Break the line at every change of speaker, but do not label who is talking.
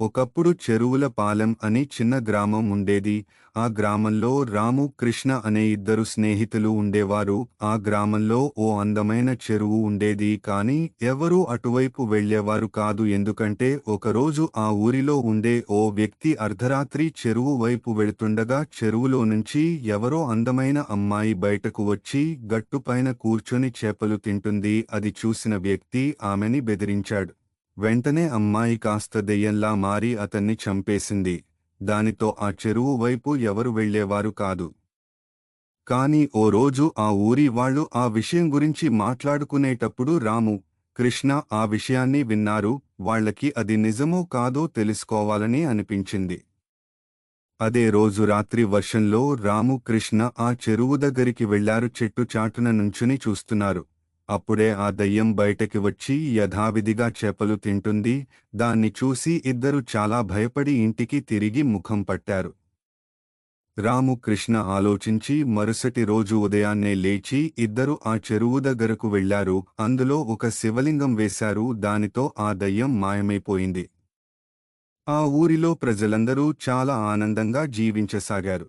ఒకప్పుడు చెరువుల పాలెం అని చిన్న గ్రామం ఉండేది. ఆ గ్రామంలో రాము కృష్ణ అనే ఇద్దరు స్నేహితులు ఉండేవారు. ఆ గ్రామంలో ఓ అందమైన చెరువు ఉండేది. కాని ఎవరూ అటువైపు వెళ్ళేవారు కాదు. ఎందుకంటే ఒకరోజు ఆ ఊరిలో ఉండే ఓ వ్యక్తి అర్ధరాత్రి చెరువు వైపు వెళుతుండగా చెరువులో నుంచి ఎవరో అందమైన అమ్మాయి బయటకు వచ్చి గట్టుపైన కూర్చొని చేపలు తింటుంది. అది చూసిన వ్యక్తి ఆమెని బెదిరించాడు. వెంటనే అమ్మాయి కాస్త దెయ్యంలా మారి అతన్ని చంపేసింది. దానితో ఆ చెరువు వైపు ఎవరు వెళ్ళేవారు కాదు. కాని ఓ రోజు ఆ ఊరి వాళ్ళు ఆ విషయం గురించి మాట్లాడుకునేటప్పుడు రాము కృష్ణ ఆ విషయాన్ని విన్నారు వాళ్ళకి అది నిజమో కాదో తెలుసుకోవాలని అనిపించింది. అదే రోజు రాత్రి వర్షంలో రాము కృష్ణ ఆ చెరువు దగ్గరికి వెళ్ళారు చెట్టు చాటున నుంచుని చూస్తున్నారు. అప్పుడే ఆ దయ్యం బయటకి వచ్చి యథావిధిగా చేపలు తింటుంది. దాన్ని చూసి ఇద్దరు చాలా భయపడి ఇంటికి తిరిగి ముఖం పట్టారు. రాము కృష్ణ ఆలోచించి మరుసటి రోజు ఉదయాన్నే లేచి ఇద్దరు ఆ చెరువు దగ్గరకు వెళ్ళారు అందులో ఒక శివలింగం వేశారు. దానితో ఆ దయ్యం మాయమైపోయింది. ఆ ఊరిలో ప్రజలందరూ చాలా ఆనందంగా జీవించసాగారు.